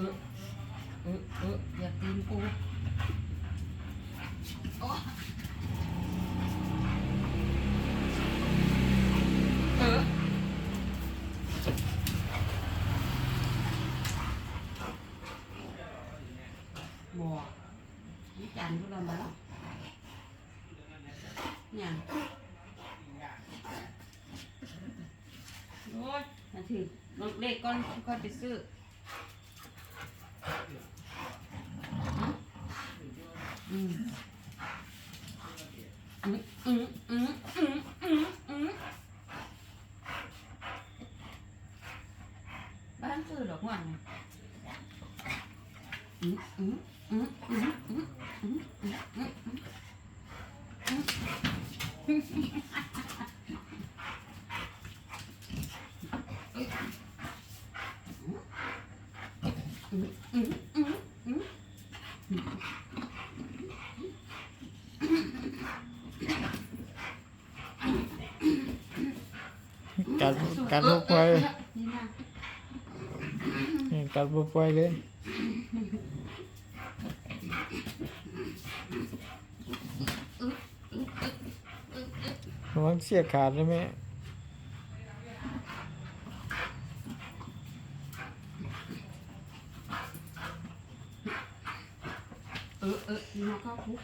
ออเออเอออย่าตีนกูโอ้เออหมอวิจารณ์กเรามาแล้วเนี่ยโอ้ยนาทีลดเลขก่อนก่อนไปซื้อ อืมอืมอืมอืมอืมอืมอืมบ้ กัดกัดบุกไปนี่นะนี่กัดบุกไปเลยระวังเสียขาดนะแม่เออเออนี่มาเข้าคุก